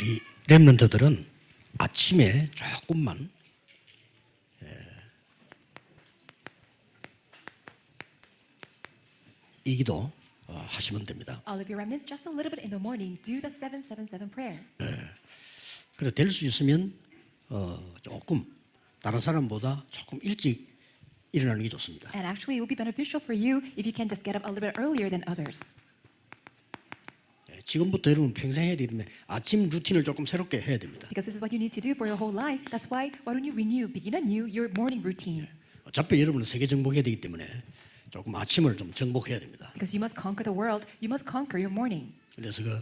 우리 랩런트들은 아침에 조금만 에, 이 기도 어, 하시면 됩니다. All of your remnants, just a little bit in the morning, do the 777 prayer. 그래서 될수 있으면 어, 조금 다른 사람보다 조금 일찍 일어나는 게 좋습니다. And actually, it will be beneficial for you if you can just get up a little bit earlier than others. 예, 지금부터 여러분 평생 해야 때문에 아침 루틴을 조금 새롭게 해야 됩니다. Because this is what you need to do for your whole life. That's why, why don't you renew, begin anew your morning routine? 어차피 여러분은 세계 정복해야 되기 때문에 조금 아침을 좀 정복해야 됩니다. Because you must conquer the world, you must conquer your morning. 그래서 그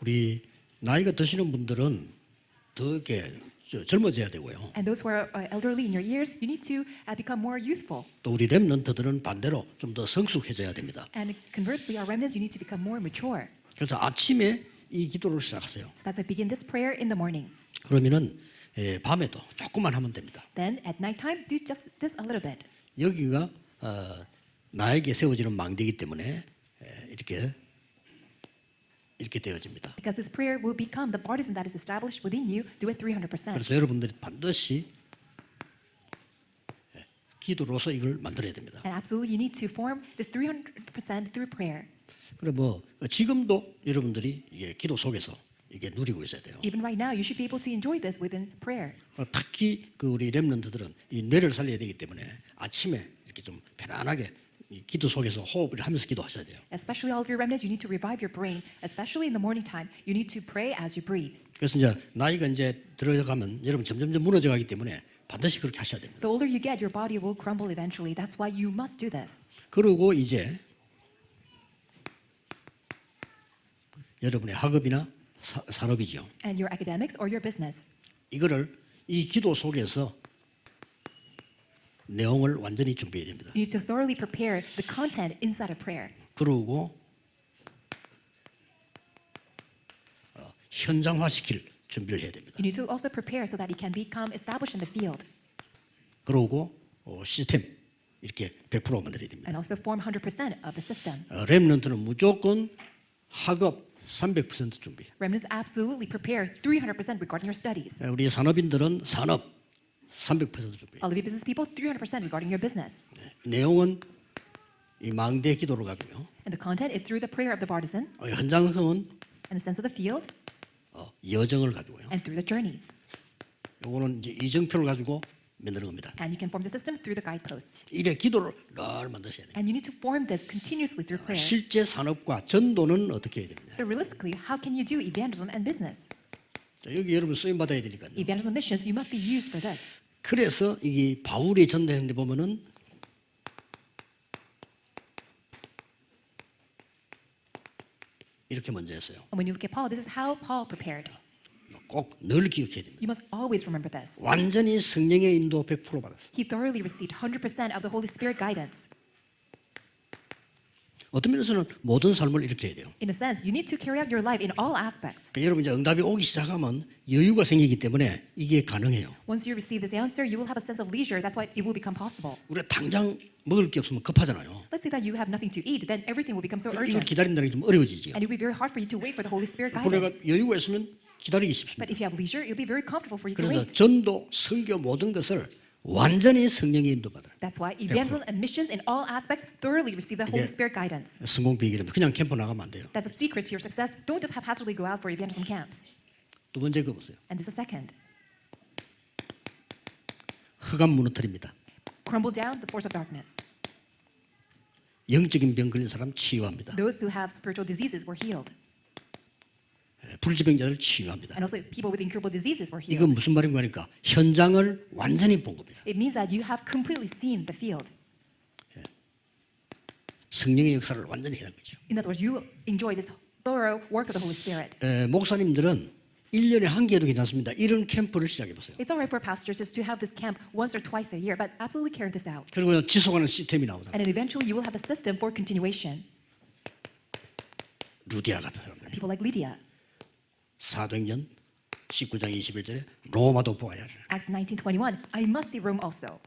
우리 나이가 드시는 분들은 더 이렇게 저- 젊어져야 되고요. And those who are uh, elderly in your years, you need to uh, become more youthful. 또 우리 랩런트들은 반대로 좀 더 성숙해져야 됩니다. And conversely, our remnants, you need to become more mature. 그래서 아침에 이 기도를 시작하세요. So that's why begin this prayer in the morning. 그러면은 예, 밤에도 조금만 하면 됩니다. Then at nighttime, do just this a little bit. 여기가 어, 나에게 세워지는 망대이기 때문에 예, 이렇게 이렇게 되어집니다. Because this prayer will become the partisan that is established within you. Do it 300%. 그래서 여러분들이 반드시 예, 기도로서 이걸 만들어야 됩니다. And absolutely, you need to form this 300% through prayer. 그래 뭐 지금도 여러분들이 이게 기도 속에서 이게 누리고 있어야 돼요. Even right now, you should be able to enjoy this within prayer. 어, 특히 그 우리 렘런트들은 이 뇌를 살려야 되기 때문에 아침에 이렇게 좀 편안하게 이 기도 속에서 호흡을 하면서 기도하셔야 돼요. Especially all of your remnants, you need to revive your brain. Especially in the morning time, you need to pray as you breathe. 그래서 이제 나이가 이제 들어가면 여러분 점점점 무너져 가기 때문에 반드시 그렇게 하셔야 됩니다. The older you get, your body will crumble eventually. That's why you must do this. 그리고 이제 여러분의 학업이나 사, 산업이죠. And your academics or your business. 이거를 이 기도 속에서 내용을 완전히 준비해야 됩니다. You need to thoroughly prepare the content inside of prayer. 그러고 어, 현장화시킬 준비를 해야 됩니다. You need to also prepare so that it can become established in the field. 그러고 어, 시스템 이렇게 100% 만들어야 됩니다. And also form 100% of the system. 어, 렘넌트는 무조건 학업 300% 준비. Remnants absolutely prepare 300% regarding your studies. 어, 우리 산업인들은 산업 300% 준비. All of you business people, 300% regarding your business. 내용은 이 망대 기도를 가지고요. And the content is through the prayer of the partisan, 어, 현장성은 and the sense of the field, 어, 여정을 가지고요. and through the journeys. 요거는 이제 이정표를 가지고 만드는 겁니다. And you can form the system through the guideposts. 이래 기도를 늘 만드셔야 돼요. And you need to form this continuously through prayer. 실제 산업과 전도는 어떻게 해야 되느냐? So realistically, how can you do evangelism and business? 자, 여기 여러분 쓰임 받아야 되니까요. Evangelism missions, you must be used for this. 그래서 이게 바울이 전도했는데 보면은 이렇게 먼저 했어요. And when you look at Paul, this is how Paul prepared. 꼭 늘 기억해야 됩니다. You must always remember this. 완전히 성령의 인도 100% 받았어요. He thoroughly received 100% of the Holy Spirit guidance. 어떤 면에서는 모든 삶을 이렇게 해야 돼요. In a sense, you need to carry out your life in all aspects. 그러니까 여러분 이제 응답이 오기 시작하면 여유가 생기기 때문에 이게 가능해요. Once you receive this answer, you will have a sense of leisure. That's why it will become possible. 우리가 당장 먹을 게 없으면 급하잖아요. Let's say that you have nothing to eat, then everything will become so 이걸 urgent. 기다린다는 게 좀 어려워지죠. And it will be very hard for you to wait for the Holy Spirit 그러니까 guidance. 여유가 있으면 기다리기 But 쉽습니다. if you have leisure, it'll be very comfortable for you to 그래서. 전도, 선교 모든 것을 완전히 성령의 인도받아요. That's why evangelism and missions in all aspects thoroughly receive the Holy 이게- Spirit guidance. 성공 비결입니다. 그냥 캠프 나가면 안 돼요. That's a secret to your success. Don't just haphazardly go out for evangelism camps. 두 번째 거 보세요. And this is second. 흑암 무너뜨립니다. Crumble down the force of darkness. 영적인 병 걸린 사람 치유합니다. Those who have spiritual diseases were healed. 예, 불지병자를 치유합니다. And also people with incurable diseases were healed. 이건 무슨 말인가 하니까 현장을 완전히 본 겁니다. It means that you have completely seen the field. 성령의 역사를 완전히 해야 거죠. In other words, you enjoy this thorough work of the Holy Spirit. 에, 목사님들은 1년에 한 개도 괜찮습니다. 이런 캠프를 시작해 보세요. It's all right for pastors just to have this camp once or twice a year, but absolutely carry this out. 그리고 지속하는 시스템이 나오잖아요. And eventually you will have a system for continuation. 루디아 같은 사람들. People like Lydia. 사도행전 19장 21절에 로마도 보아야 할. Acts 19:21. I must see Rome also.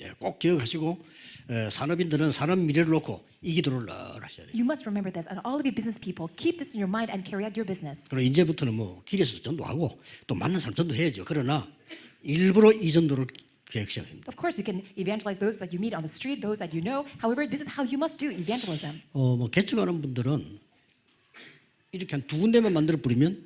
예, 꼭 기억하시고 에, 산업인들은 산업 미래를 놓고 이 기도를 늘 하셔야 돼요. You must remember this, and all of you business people, keep this in your mind and carry out your business. 그리고 이제부터는 뭐 길에서도 전도하고 또 만난 사람 전도해야죠. 그러나 일부러 이 전도를 계획 시작합니다. Of course, you can evangelize those that you meet on the street, those that you know. However, this is how you must do evangelism. 어, 뭐 개척하는 분들은 이렇게 한 두 군데만 만들어 뿌리면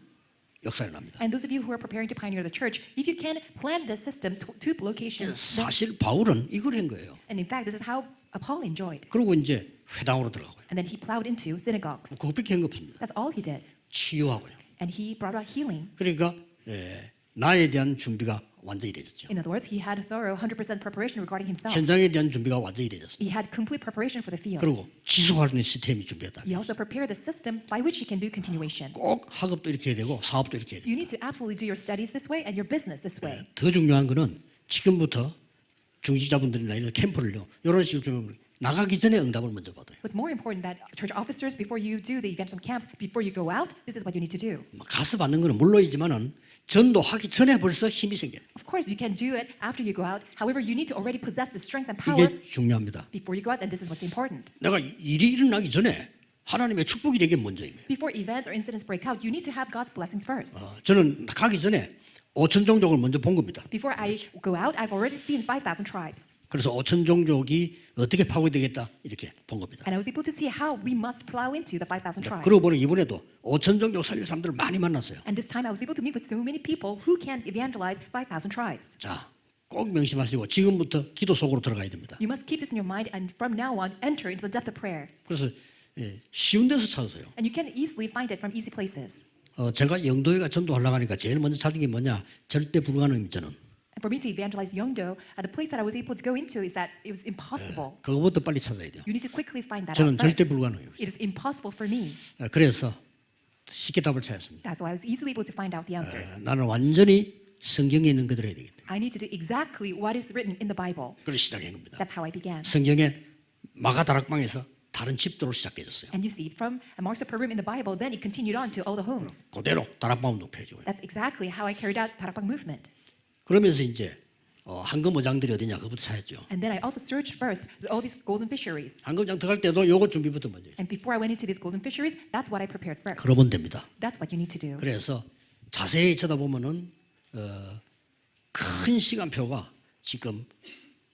역사를 납니다. And those of you who are preparing to pioneer the church, if you can plan this system to two locations, 사실 바울은 이걸 한 거예요. and in fact, this is how Paul enjoyed. 그리고 이제 회당으로 들어가고요. And then he plowed into synagogues. 그것밖에 한거 없습니다. That's all he did. 치유하고요. And he brought about healing. 그러니까 예, 나에 대한 준비가 완전히 되졌죠. In other words, he had thorough 100% preparation regarding himself. 현장에 대한 준비가 완전히 되졌습니다. He had complete preparation for the field. 그리고 있는 시스템이 준비했다. He also prepared the system by which he can do continuation. 꼭 학업도 이렇게 해야 되고 사업도 이렇게 해야 돼요. You need to absolutely do your studies this way and your business this way. 더 중요한 거는 지금부터 중지자분들이나 이런 캠프를요. 이런 식으로 좀 나가기 전에 응답을 먼저 받아요. What's more important that church officers, before you do the evangelism camps, before you go out, this is what you need to do. 뭐 가서 받는 거는 물론이지만은 전도하기 전에 벌써 힘이 생겨요. Of course, you can do it after you go out. However, you need to already possess the strength and power 이게 중요합니다. before you go out, and this is what's important. 내가 일이 일어나기 전에 하나님의 축복이 되게 거예요. Before events or incidents break out, you need to have God's blessings first. 어, 저는 가기 전에 5천 종족을 먼저 본 겁니다. Before I go out, I've already seen 5,000 tribes. 그래서 5천 종족이 어떻게 파괴되겠다 이렇게 본 겁니다. And I was able to see how we must plow into the 5,000 tribes. 그러고 보니 이번에도 5천 종족 살릴 사람들을 많이 만났어요. And this time I was able to meet with so many people who can evangelize 5,000 tribes. 자, 꼭 명심하시고 지금부터 기도 속으로 들어가야 됩니다. You must keep this in your mind and from now on enter into the depth of prayer. 그래서 예, 쉬운 데서 찾으세요. And you can easily find it from easy places. 어, 제가 영도회가 전도하려고 하니까 제일 먼저 찾은 게 뭐냐? 절대 불가능입니다. 저는. And for me to evangelize Yeongdo, uh, the place that I was able to go into is that it was impossible. 그거부터 빨리 찾아야 돼요. You need to quickly find that 저는 out 절대 first. 불가능해요. It is impossible for me. 어, 그래서 쉽게 답을 찾았습니다. That's why I was easily able to find out the answers. 어, 나는 완전히 성경에 있는 그대로 해야 되겠다. I need to do exactly what is written in the Bible. 그래서 시작한 겁니다. That's how I began. 성경에 마가 다락방에서 다른 집도로 시작되었어요. And you see, from Mark's upper room in the Bible, then it continued on to all the homes. 그대로 다락방 높여줘요. That's exactly how I carried out Parapang movement. 그러면서 이제 어, 황금어장들이 어디냐 그부터 찾았죠. And then I also searched first all these golden fisheries. 황금어장 들어갈 때도 요거 준비부터 먼저. And before I went into these golden fisheries, that's what I prepared first. 그러면 됩니다. That's what you need to do. 그래서 자세히 쳐다보면은 어, 큰 시간표가 지금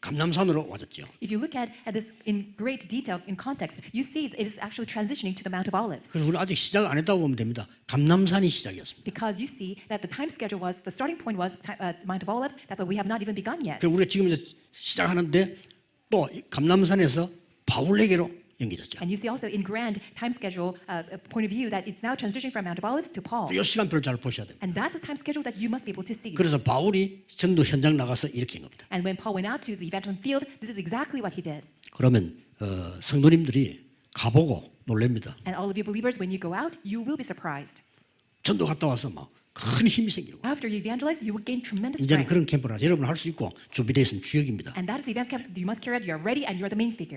감남산으로 와졌죠. If you look at, at this in great detail, in context, you see it is actually transitioning to the Mount of Olives. 그래서 우리 아직 시작 안 했다고 보면 됩니다. 감남산이 시작이었습니다. Because you see that the time schedule was, the starting point was uh, Mount of Olives. That's why we have not even begun yet. 그래서 우리가 지금 이제 시작하는데 또이 감남산에서 바울에게로 연기졌죠. And you see also in grand time schedule uh, uh, point of view that it's now transitioning from Mount of Olives to Paul. 이 시간표를 잘 보셔야 됩니다. And that's a time schedule that you must be able to see. 그래서 바울이 전도 현장 나가서 이렇게 한 겁니다. And when Paul went out to the evangelism field, this is exactly what he did. 그러면 어, 성도님들이 가보고 놀랍니다. And all of you believers, when you go out, you will be surprised. 전도 갔다 와서 막큰 힘이 생기고 After you evangelize, you will gain tremendous 이제는 strength. 그런 캠프를 여러분 할 수 있고 준비되어 있으면 주역입니다. And that is the events camp you must carry out. You're ready and you're the main figure.